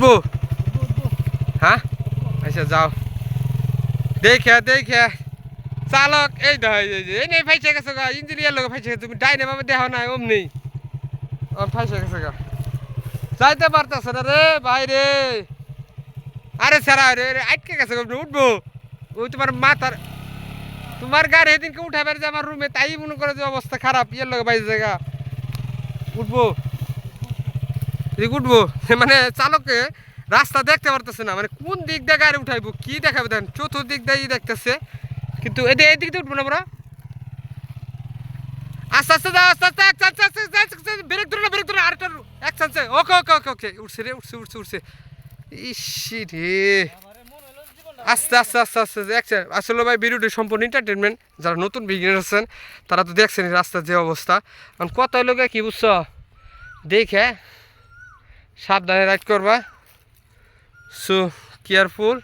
উঠবো হ্যাঁ আচ্ছা যাও দেখে দেখে চালক এই দেখ এই যে এই নেই ফাইছে গেছে গা ইঞ্জিনিয়ার লোক ফাইছে তুমি ডাইনে বাবা দেহ না ওম নেই ও ফাইছে গেছে গা যাইতে পারতেছ না রে ভাই রে আরে সারা রে রে আটকে গেছে গো, উঠবো ওই তোমার মাথার তোমার গাড়ি সেদিনকে উঠাবার যে আমার রুমে তাই মনে করে যে অবস্থা খারাপ ইয়ের লোক বাইরে জায়গা উঠবো এদিকে উঠবো মানে চালকে রাস্তা দেখতে পারতেছে না মানে কোন দিক দিয়ে গাড়ি উঠাইবো কি দেখাবে দেখেন চতুর্দিক দিয়ে দেখতেছে কিন্তু এদিকে এদিক দিয়ে উঠবো না আমরা আস্তে আস্তে যাও আস্তে আস্তে আস্তে আস্তে আস্তে আস্তে ব্রেক ধরো না ব্রেক ধরো আরেকটা এক চান্সে ওকে ওকে ওকে ওকে উঠছে রে উঠছে উঠছে উঠছে ইসি রে আস্তে আস্তে আস্তে আস্তে আস্তে আসলে ভাই ভিডিওটি সম্পূর্ণ এন্টারটেনমেন্ট যারা নতুন বিগিনার আছেন তারা তো দেখছেন রাস্তার যে অবস্থা কারণ কত লোকে কি বুঝছ দেখে সাবধানে রাইড করবা। So careful